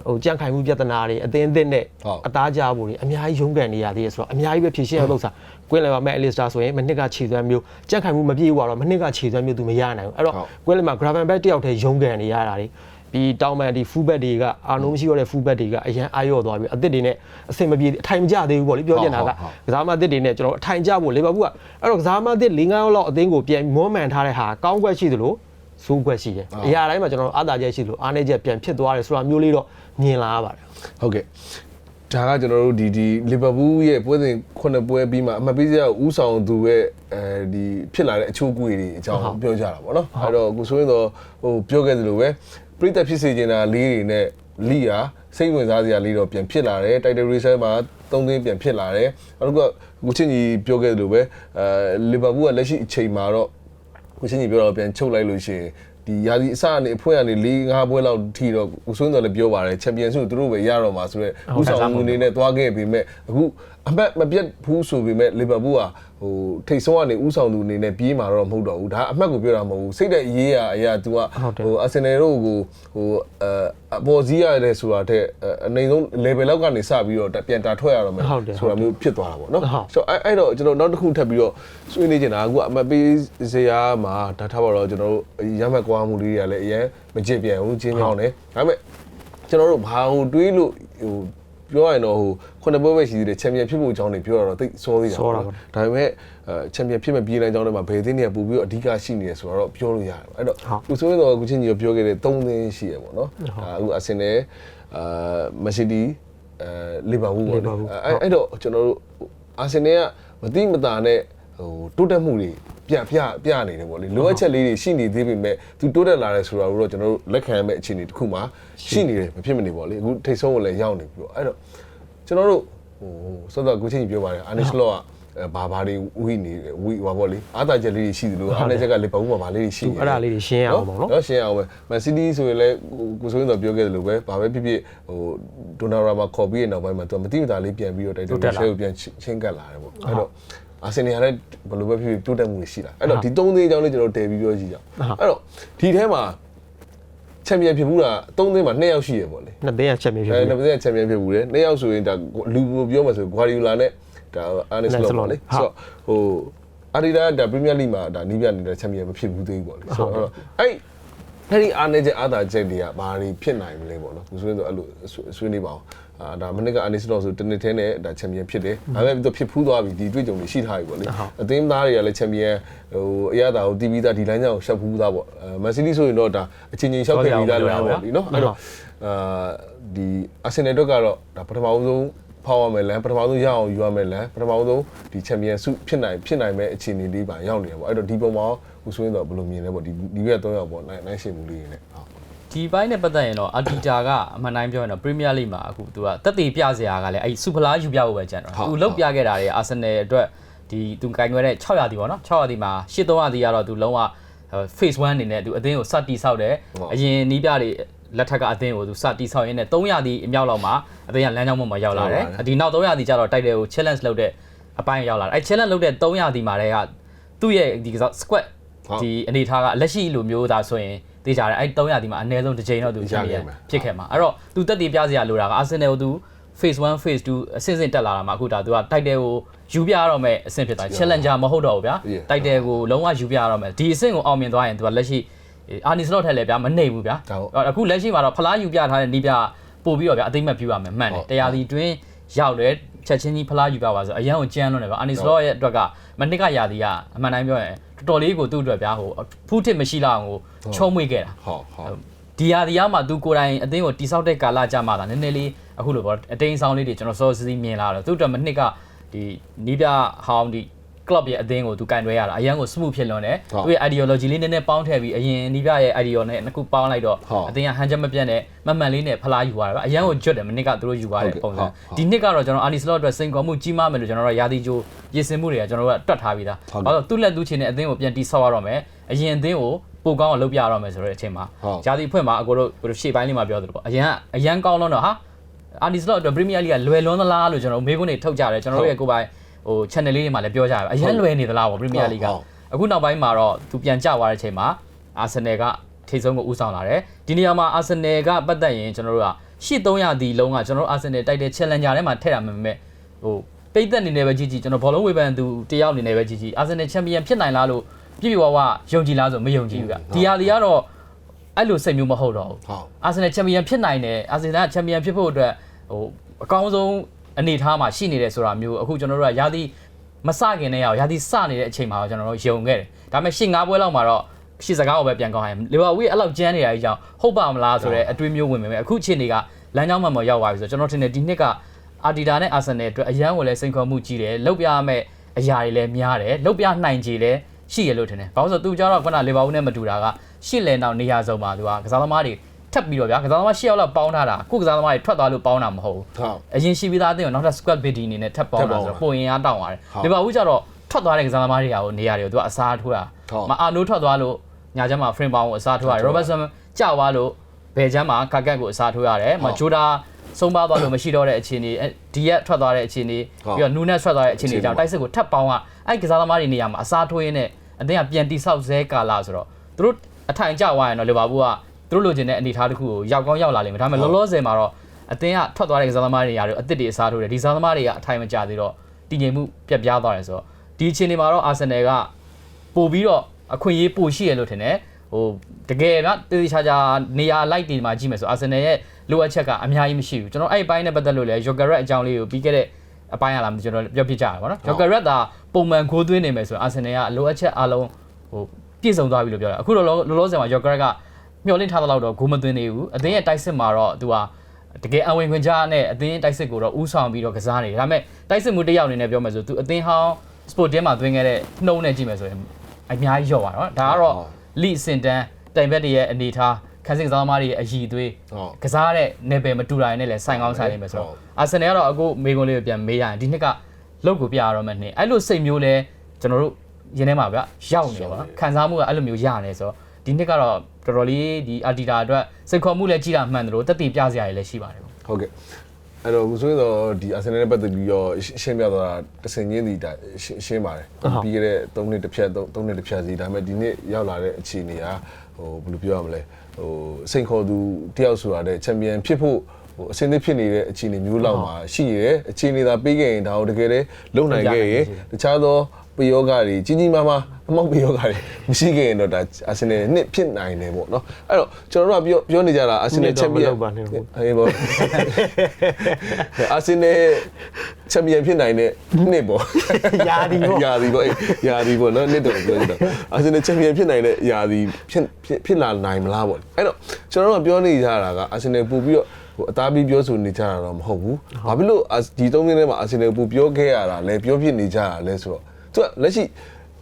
ဟိုကြန့်ခိုင်မှုပြဿနာတွေအသင်းအသင်းနဲ့အသားကြဖို့တွေအများကြီးရုန်းကန်နေရသေးတယ်ဆိုတော့အများကြီးပဲဖြေရှင်းရလို့စားကွင်းလယ်မှာမဲ့ Alistair ဆိုရင်မနှစ်ကခြေသွမ်းမျိုးကြန့်ခိုင်မှုမပြေဘူးတော့မနှစ်ကခြေသွမ်းမျိုးသူမရနိုင်ဘူးအဲ့တော့ကွင်းလယ်မှာ Gravenberch တယောက်တည်းရုန်းကန်နေရတာတွေ ပြီးတောင်မန်ဒီ full back တွေကအာလုံးမရှိတော့တဲ့ full back တွေကအရန်အာရော့သွားပြီးအသစ်တွေနဲ့အဆင်မပြေအထိုင်မကျသေးဘူးပေါ့လေပြောချင်တာကကစားမအသစ်တွေနဲ့ကျွန်တော်အထိုင်ကျဖို့လီဗာပူးကအဲ့တော့ကစားမအသစ်၄-၅ရောက်လောက်အသင်းကိုပြန်မောမှန်ထားတဲ့ဟာကောင်းကွက်ရှိသလိုစိုးကွက်ရှိတယ်အရာတိုင်းမှာကျွန်တော်အားသာချက်ရှိလို့အားနေချက်ပြန်ဖြစ်သွားတယ်ဆိုတာမျိုးလေးတော့မြင်လာရပါတယ်ဟုတ်ကဲ့ဒါကကျွန်တော်တို့ဒီဒီလီဗာပူးရဲ့ပွဲစဉ်ခုနှစ်ပွဲပြီးမှအမှတ်ပေးစရာဥဆောင်သူရဲ့အဲဒီဖြစ်လာတဲ့အချိုးအကွေတွေအကြောင်းပြောကြတာပေါ့နော်အဲ့တော့ကိုဆိုရင်တော့ဟိုပြောခဲ့သလိုပဲ ပြိသက်ဖြစ်စေချင်တာလေးတွေနဲ့လီယာစိတ်ဝင်စားစရာလေးတော့ပြန်ဖြစ်လာတယ်တိုက်တယ်ရီဆယ်မှာသုံးသင်းပြန်ဖြစ်လာတယ်နောက်ကကိုချင်းကြီးပြောခဲ့သလိုပဲအဲလီဗာပူးကလက်ရှိအချိန်မှာတော့ကိုချင်းကြီးပြောတော့ပြန်ချုပ်လိုက်လို့ရှိရင်ဒီယာဒီအစကနေအဖွဲကနေ၄၅ပွဲလောက်ထိတော့ကိုစွန်းတော်လည်းပြောပါတယ်ချန်ပီယံဆုသူတို့ပဲရတော့မှာဆိုတော့ဥဆောင်မှုအနေနဲ့သွားခဲ့ပေမဲ့အခုအမတ်မပြတ်ဘူးဆိုပေမဲ့လီဗာပူးက ဟိုထိတ်ဆုံးကနေဥဆောင်သူအနေနဲ့ပြေးမှာတော့မဟုတ်တော့ဘူးဒါအမတ်ကိုပြောတာမဟုတ်ဘူးစိတ်တဲ့အရေးအရာ तू ကဟိုအာဆင်နယ်တို့ကိုဟိုအပေါ်စီးရတယ်ဆိုတာတဲ့အနေဆုံး level လောက်ကနေစပြီးတော့ပြန်တာထွက်ရတော့မယ်ဆိုတာမျိုးဖြစ်သွားတာပေါ့နော်ဆိုတော့အဲ့တော့ကျွန်တော်နောက်တစ်ခုထပ်ပြီးတော့ဆွေးနွေးချင်တာအခုအမတ်ပေးစရာမှာဒါထားပါတော့ကျွန်တော်တို့ရမှတ်ကွာမှုလေးတွေကလည်းအရင်မကြည့်ပြန်ဘူးချင်းချောင်းတယ်ဒါပေမဲ့ကျွန်တော်တို့ဘာဟိုတွေးလို့ဟို ပြောရရင်တော့ဟိုခုနှစ်ပွဲပဲရှိသေးတယ်ချန်ပီယံဖြစ်ဖို့အကြောင်းတွေပြောရတော့သိစောသေးတာပေါ့ဒါပေမဲ့အဲချန်ပီယံဖြစ်မဲ့ပြည်လမ်းကြောင်းတွေမှာဘယ်သင်းတွေကပို့ပြီးတော့အဓိကရှိနေတယ်ဆိုတော့ပြောလို့ရတယ်အဲ့တော့သူဆိုရင်တော့အခုချင်းကြီးပြောခဲ့တဲ့၃သင်းရှိရပေါ့နော်အခုအဆင်နယ်အာမက်ဆီဒီအဲလီဗာပူးပေါ့အဲ့အဲ့တော့ကျွန်တော်တို့အာဆင်နယ်ကမတိမတာနဲ့ဟိုတိုးတက်မှုတွေ ပြပြပြနေတယ်ပေါ့လေလိုအပ်ချက်လေးတွေရှိနေသေးပေမဲ့သူတိုးတက်လာတယ်ဆိုတာကိုတော့ကျွန်တော်တို့လက်ခံရမယ့်အခြေအနေတစ်ခုမှာရှိနေတယ်မဖြစ်မနေပေါ့လေအခုထိတ်ဆုံးကိုလည်းရောက်နေပြီပေါ့အဲ့တော့ကျွန်တော်တို့ဟိုစောစောကိုချင်းကြီးပြောပါတယ်အာနစ်လော့ကဘာဘာတွေဝိနေဝိဟောပေါ့လေအာသာချက်လေးတွေရှိသလိုအာနစ်ချက်ကလေပဘူးမှာဘာလေးတွေရှိနေအဲ့ဒါလေးတွေရှင်းရအောင်ပေါ့နော်နော်ရှင်းအောင်ပဲမန်စီးတီးဆိုရင်လည်းကိုဆိုရင်တော့ပြောခဲ့တယ်လို့ပဲဘာပဲဖြစ်ဖြစ်ဟိုဒိုနာရာမှာခေါ်ပြီးတဲ့နောက်ပိုင်းမှာသူမတိမတာလေးပြန်ပြီးတော့တိုက်တယ်ရှယ်ကိုပြန်ချင်းကပ်လာတယ်ပေါ့အဲ့တော့ အာဆင်နယ်ကလည်းဘယ်လိုပဲဖြစ်ဖြစ်တိုးတက်မှုရှိလာအဲ့တော့ဒီ၃သိန်းအကြောင်းလေးကျွန်တော်တည်ပြီးပြောကြည့်ကြအောင်အဲ့တော့ဒီထဲမှာချန်ပီယံဖြစ်ဘူးလား၃သိန်းမှာ၂ယောက်ရှိရပေါ့လေနှစ်သိန်းကချက်မျိုးဖြစ်အဲပြီနှစ်သိန်းချန်ပီယံဖြစ်ဘူးလေ၂ယောက်ဆိုရင်ဒါလူကိုပြောမှဆိုဂွာဒီယိုလာနဲ့ဒါအာနစ်လော့ပေါ့လေဆိုတော့ဟိုအာဒီဒါဒါပရီးမီးယားလိမှာဒါနီးပြနေတဲ့ချန်ပီယံမဖြစ်ဘူးသေးဘူးပေါ့လေဆိုတော့အဲ့ အဲ့ဒီအားနေချက်အားသာချက်တွေကဘာတွေဖြစ်နိုင်မလဲပေါ့နော်ကိုဆိုရင်တော့အဲ့လိုဆွေးနွေးပါအောင်အာဒါမနစ်ကအာနေစတော့ဆိုတနစ်ထဲနဲ့ဒါချန်ပီယံဖြစ်တယ်ဒါပေမဲ့သူဖြစ်ဖူးသွားပြီဒီတွေ့ကြုံတွေရှိထားပြီပေါ့လေအသင်းသားတွေကလည်းချန်ပီယံဟိုအရသာကိုတီးပြီးသားဒီလိုင်းကြောင်ရှောက်ဖူးသားပေါ့မန်စီးတီးဆိုရင်တော့ဒါအချင်းချင်းရှောက်ခဲ့ပြီးသားလမ်းပေါ့လीနော်အဲ့တော့အာဒီအာဆင်နယ်တို့ကတော့ဒါပထမဆုံးဖောက်ရမယ်လမ်းပထမဆုံးရအောင်ယူရမယ်လမ်းပထမဆုံးဒီချန်ပီယံဆုဖြစ်နိုင်ဖြစ်နိုင်မဲ့အခြေအနေလေးပါရောက်နေတယ်ပေါ့အဲ့တော့ဒီပုံမှာ ကိုဆိုရင်တော့ဘယ်လိုမြင်လဲပေါ့ဒီဒီရက်၃ယောက်ပေါ့နိုင်နိုင်ရှင်မှုလေးတွေနဲ့ဟုတ်ဒီပိုင်းနဲ့ပတ်သက်ရင်တော့အာတီတာကအမှန်တိုင်းပြောရင်တော့ပရီးမီးယားလိမှာအခုသူကတက်တည်ပြစရာကလည်းအဲ့စူပလာယူပြဖို့ပဲကြံတော့သူလောက်ပြခဲ့တာတွေအာဆင်နယ်အတွက်ဒီသူကင်ခွဲတဲ့600တီပေါ့နော်600တီမှာ8300တီကတော့သူလုံးဝ phase 1အနေနဲ့သူအသင်းကိုစတီဆောက်တယ်အရင်နီးပြတွေလက်ထက်ကအသင်းကိုသူစတီဆောက်ရင်းနဲ့300တီအမြောက်လောက်မှာအသင်းကလမ်းကြောင်းပေါ်မှာရောက်လာတယ်ဒီနောက်300တီကျတော့တိုက်တယ်ကို challenge လုပ်တဲ့အပိုင်းရောက်လာတယ်အဲ့ challenge လုပ်တဲ့300တီမှာတွေကသူ့ရဲ့ဒီကစား squad ဒီအနေထားကလက်ရှိလိုမျိုးဒါဆိုရင်သိကြတယ်အဲ့300ဒီမှာအနည်းဆုံးတစ်ချိန်တော့သူချန်ပီယံဖြစ်ခဲ့မှာအဲ့တော့သူတက်တည်ပြစရာလိုတာကအာဆင်နယ်ကိုသူ phase 1 phase 2အဆင့်ဆင့်တက်လာတာမှာအခုဒါသူကတိုက်တယ်ကိုယူပြရတော့မဲ့အဆင့်ဖြစ်သွား challenger မဟုတ်တော့ဘူးဗျာတိုက်တယ်ကိုလုံးဝယူပြရတော့မဲ့ဒီအဆင့်ကိုအောင်မြင်သွားရင်သူကလက်ရှိအာနီစလော့ထက်လည်းဗျာမနှိမ့်ဘူးဗျာအခုလက်ရှိမှာတော့ဖလားယူပြထားတဲ့နီးပြပို့ပြီးတော့ဗျာအသိမှတ်ပြုရမယ်မှန်တယ်တရားဒီတွင်းရောက်တယ် ချက်ချင်းကြီးဖလားယူပြပါဆိုအရန်ကိုကြမ်းလွန်းတယ်ဗျာအာနီစလော့ရဲ့အတွက်ကမနစ်ကရာသီကအမှန်တိုင်းပြောရင်တော်တော်လေးကိုသူ့အတွက်ဗျာဟိုဖူးထစ်မရှိလောက်အောင်ကိုချုံးမွေ့ခဲ့တာဟုတ်ဟုတ်ဒီဟာဒီရောက်မှသူကိုယ်တိုင်အသင်းကိုတိဆောက်တဲ့ကာလကြမှာဒါနည်းနည်းလေးအခုလိုပေါ့အတိန်ဆောင်လေးတွေကျွန်တော်စောစီးစီးမြင်လာတော့သူ့အတွက်မနှစ်ကဒီနီးပြဟောင်းဒီ club ရဲ့အသင်းကိုသူကင်တွဲရတာအရန်ကို smooth ဖြစ်လွန်တယ်သူရဲ့ ideology လေးနည်းနည်းပေါင်းထည့်ပြီးအရင်နီးပြရဲ့ ideology နဲ့နှစ်ခုပေါင်းလိုက်တော့အသင်းကဟန်ချက်မပြတ်နဲ့မမှန်လေးနဲ့ဖလားယူသွားတယ်ဗျအရန်ကိုကျွတ်တယ်မနှစ်ကသူတို့ယူသွားတဲ့ပုံစံဒီနှစ်ကတော့ကျွန်တော်အာလီစလော့အတွက်စိန်ခေါ်မှုကြီးမားမယ်လို့ကျွန်တော်တို့ရာသီကြိုပြင်ဆင်မှုတွေကကျွန်တော်တို့ကတွက်ထားပြီးသားဘာလို့သူ့လက်သူ့ချင်းနဲ့အသင်းကိုပြန်တိဆောက်ရတော့မယ်အရင်အသင်းကိုပိုကောင်းအောင်လုပ်ပြရတော့မယ်ဆိုတဲ့အချိန်မှာဂျာတီဖွင့်မှာအကိုတို့တို့ရှေ့ပိုင်းလေးမှာပြောသလိုပေါ့အရန်အရန်ကောင်းလုံးတော့ဟာအာဒီစလော့အတွက်ပရီးမီးယားလိကလွယ်လွန်းသလားလို့ကျွန်တော်မေးခွန်းတွေထုတ်ကြတယ်ကျွန်တော်တို့ရဲ့ကိုယ်ပိုင် ဟို channel လေးတွေမှာလည်းပြောကြတယ်အရန်လွယ်နေသလားပေါ့ပရီးမီးယားလိကအခုနောက်ပိုင်းမှာတော့သူပြန်ကျသွားတဲ့အချိန်မှာအာဆင်နယ်ကထိပ်ဆုံးကိုဦးဆောင်လာတယ်ဒီနေရာမှာအာဆင်နယ်ကပတ်သက်ရင်ကျွန်တော်တို့ကရှစ်300ဒီလုံးကကျွန်တော်တို့အာဆင်နယ်တိုက်တဲ့ challenger ထဲမှာထည့်တာမှမမဲ့ဟိုပိတ်သက်နေနေပဲကြီးကြီးကျွန်တော်ဘောလုံးဝေဖန်သူတယောက်အနေနဲ့ပဲကြီးကြီးအာဆင်နယ်ချန်ပီယံဖြစ်နိုင်လားလို့ပြည့်ပြည့်ဝဝယုံကြည်လားဆိုမယုံကြည်ဘူးကဒီဟာတွေကတော့အဲ့လိုစိတ်မျိုးမဟုတ်တော့ဘူးဟုတ်အာဆင်နယ်ချန်ပီယံဖြစ်နိုင်တယ်အာဆင်နယ်ကချန်ပီယံဖြစ်ဖို့အတွက်ဟိုအကောင်းဆုံး အနေအထားမှာရှိနေတယ်ဆိုတာမျိုးအခုကျွန်တော်တို့ကရာသီမစခင်နဲ့ရောက်ရာသီစနေတဲ့အချိန်မှာတော့ကျွန်တော်တို့ယုံခဲ့တယ်ဒါပေမဲ့ရှင်း၅ပွဲလောက်မှာတော့ရှင်းစကားကိုပဲပြန်ကောင်းရင်လီဗာပူးရဲ့အဲ့လောက်ကျန်းနေရတဲ့အကြောင်းဟုတ်ပါမလားဆိုတော့အတွေးမျိုးဝင်ပေမဲ့အခုချိန်တွေကလမ်းကြောင်းမှမရောက်သွားပြီဆိုတော့ကျွန်တော်ထင်တယ်ဒီနှစ်ကအာဒီတာနဲ့အာဆင်နယ်အတွက်အရန်ကိုလည်းစိန်ခေါ်မှုကြီးတယ်လောက်ပြရမယ့်အရာတွေလည်းများတယ်လောက်ပြနိုင်ကြည်လည်းရှိရလို့ထင်တယ်ဘာလို့ဆိုတော့သူကြောတော့ခုနလီဗာပူးနဲ့မတူတာကရှစ်လယ်နောက်နေရာစုံမှာသူကကစားသမားတွေ ထပ်ပြီးတော့ဗျာကစားသမား၈ယောက်လောက်ပေါင်းထားတာခုကစားသမားတွေထွက်သွားလို့ပေါင်းတာမဟုတ်ဘူးဟုတ်အရင်ရှိပြီးသားအသင်းကိုနောက်ထပ် squad biddy အနေနဲ့ထပ်ပေါင်းတာဆိုတော့ထပ်ပေါပုံင်းရင်အားတောင်းပါတယ်ဟုတ်လီဗာပူးကျတော့ထွက်သွားတဲ့ကစားသမားတွေကဟိုနေရာတွေကိုသူကအစားထိုးတာဟုတ်မအာနိုးထွက်သွားလို့ညာချမ်းမှာ frame ပေါင်းကိုအစားထိုးရတယ်ထွက်သွား robertson ကြောက်သွားလို့ဘယ်ချမ်းမှာကာကတ်ကိုအစားထိုးရတယ်မဟုတ်ဂျိုဒါဆုံးပါသွားလို့မရှိတော့တဲ့အခြေအနေအဲ့ဒီရက်ထွက်သွားတဲ့အခြေအနေဟုတ်ပြီးတော့နူးနက်ထွက်သွားတဲ့အခြေအနေကြောင့်အခြေအနေတိုက်စစ်ကိုထပ်ပေါင်းကအဲ့ကစားသမားတွေနေရာမှာအစားထိုးရင်းနဲ့အသင်းကပြန်တိဆောက်ဆဲကာလာဆိုတော့သူတို့အထိုင်ကျသွားရင်တော့လီဗာပူးက သူတို့လိုချင်တဲ့အနေအထားတစ်ခုကိုရောက်ကောင်းရောက်လာလိမ့်မယ်ဒါပေမဲ့ဟုတ်လောလောဆယ်မှာတော့အသင်းကထွက်သွားတဲ့ကစားသမားတွေရာတွေအသစ်တွေအစားထိုးတယ်ဒီကစားသမားတွေကအထိုင်မကျသေးတော့တည်ငြိမ်မှုပြတ်ပြားသွားတယ်ဆိုတော့ဒီအခြေအနေမှာတော့အာဆင်နယ်ကပို့ပြီးတော့အခွင့်အရေးပိုရှိရလို့ထင်တယ်ဟိုတကယ်ကတေးသေးချာချာနေရာလိုက်တင်မှာကြည့်မယ်ဆိုအာဆင်နယ်ရဲ့လိုအပ်ချက်ကအများကြီးမရှိဘူးကျွန်တော်အဲ့ဒီပိုင်းနဲ့ပတ်သက်လို့လည်းယောဂရက်အကြောင်းလေးကိုပြီးခဲ့တဲ့အပိုင်းရလာမှကျွန်တော်ပြောပြကြရပါတော့ယောဂရက်သာပုံမှန်ဂိုးသွင်းနေမယ်ဆိုရင်အာဆင်နယ်ကလိုအပ်ချက်အလုံးဟိုပြည့်စုံသွားပြီလို့ပြောတာအခုလောလောလောဆယ်မှာယောဂရက်က မျှော်လင့်ထားသလောက်တော့ဂိုးမသွင်းနေဘူးအသင်းရဲ့တိုက်စစ်မှာတော့သူကတကယ်အဝင်ခွင့်ကြားနဲ့အသင်းတိုက်စစ်ကိုတော့ဥဆောင်ပြီးတော့ကစားနေတယ်ဒါပေမဲ့တိုက်စစ်မှုတစ်ယောက်အနေနဲ့ပြောမယ်ဆိုသူအသင်းဟောင်း sport team မှာသွင်းခဲ့တဲ့နှုံးနဲ့ကြည့်မယ်ဆိုရင်အများကြီးလျော့ပါတော့ဒါကတော့ဟုတ်လိစင်တန်းတိုင်ဘက်တွေရဲ့အနေထားခန်းစင်ကစားသမားတွေရဲ့အည်သွေးဟုတ်ကစားတဲ့နယ်ပယ်မတူတာနဲ့လည်းဆိုင်ကောင်းဆိုင်နေမယ်ဆိုတော့ဟုတ်အာဆင်နယ်ကတော့အခုမေကွန်လေးကိုပြန်မေးရရင်ဒီနှစ်ကလောက်ကိုပြရတော့မယ်နှစ်အဲ့လိုစိတ်မျိုးလဲကျွန်တော်တို့ရင်းထဲမှာဗျရောက်နေပါတော့ခံစားမှုကအဲ့လိုမျိုးရနေဆိုတော့ ဒီနှစ်ကတော့တော်တော်လေးဒီအာတီတာအတွက်စိတ်ခေါ်မှုလည်းကြီးတာမှန်တယ်လို့တက်တည်ပြစရာတွေလည်းရှိပါတယ်ပေါ့ဟုတ်ကဲ့အဲ့တော့ကိုဆိုရင်တော့ဒီအာဆင်နယ်နဲ့ပတ်သက်ပြီးတော့ရှရှင်းပြသွားတာတဆင်ချင်းစီဒါရှင်းရှင်းပါတယ်ပြီးခဲ့တဲ့3နှစ်တစ်ဖြတ်3နှစ်တစ်ဖြတ်စီဒါပေမဲ့ဒီနှစ်ရောက်လာတဲ့အခြေအနေကဟိုဘယ်လိုပြောရမလဲဟိုစိန်ခေါ်သူတယောက်ဆိုတာတဲ့ချန်ပီယံဖြစ်ဖို့ဟိုအစင်းသစ်ဖြစ်နေတဲ့အခြေအနေမျိုးလောက်မှာရှိရတဲ့အခြေအနေသာပေးခဲ့ရင်ဒါကိုတကယ်လည်းလုံနိုင်ခဲ့ရင်တခြားသော ပယောဂတွေကြီးကြီးမားမားအမောက်ပယောဂတွေမရှိခဲ့ရင်တော့ဒါအာဆင်နယ်နှစ်ဖြစ်နိုင်တယ်ပေါ့နော်အဲ့တော့ကျွန်တော်တို့ကပြောပြောနေကြတာအာဆင်နယ်ချန်ပီယံဟေးပေါ့အာဆင်နယ်ချန်ပီယံဖြစ်နိုင်တဲ့နှစ်ပေါ့ယာဒီပေါ့ယာဒီပေါ့အေးယာဒီပေါ့နော်နှစ်တော့ပြောနေတာအာဆင်နယ်ချန်ပီယံဖြစ်နိုင်တဲ့ယာဒီဖြစ်ဖြစ်ဖြစ်လာနိုင်မလားပေါ့အဲ့တော့ကျွန်တော်တို့ကပြောနေကြတာကအာဆင်နယ်ပို့ပြီးတော့ဟိုအသားပြီးပြောဆိုနေကြတာတော့မဟုတ်ဘူး။ဘာဖြစ်လို့အာဒီသုံးသိန်းထဲမှာအာဆင်နယ်ပို့ပြောခဲ့ရတာလဲပြောဖြစ်နေကြတာလဲဆိုတော့ သူကလက်ရှိ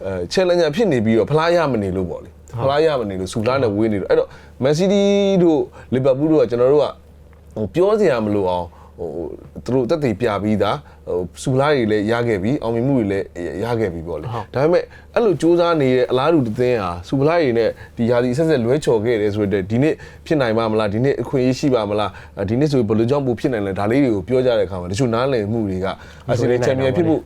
အဲ challenger ဖြစ်နေပြီးတော့ဖလားရမနေလို့ပေါ့လေ။ဖလားရမနေလို့စူလာနဲ့ဝေးနေလို့အဲ့တော့ Man City တို့ Liverpool တို့ကကျွန်တော်တို့ကဟိုပြောစရာမလိုအောင်ဟိုသူတို့တက်တည်ပြပြီးသားဟိုစူလာတွေလည်းရခဲ့ပြီအောင်မြင်မှုတွေလည်းရခဲ့ပြီပေါ့လေဒါပေမဲ့အဲ့လိုစူးစမ်းနေတဲ့အလားတူတစ်သင်းဟာစူလာတွေနဲ့ဒီဟာဒီဆက်ဆက်လွဲချော်ခဲ့တယ်ဆိုတော့ဒီနေ့ဖြစ်နိုင်ပါမလားဒီနေ့အခွင့်အရေးရှိပါမလားဒီနေ့ဆိုဘယ်လိုကြောင့်ပိုဖြစ်နိုင်လဲဒါလေးတွေကိုပြောကြတဲ့အခါမှာတချို့နားလည်မှုတွေကအာဆီယံချန်ပီယံဖြစ်ဖို့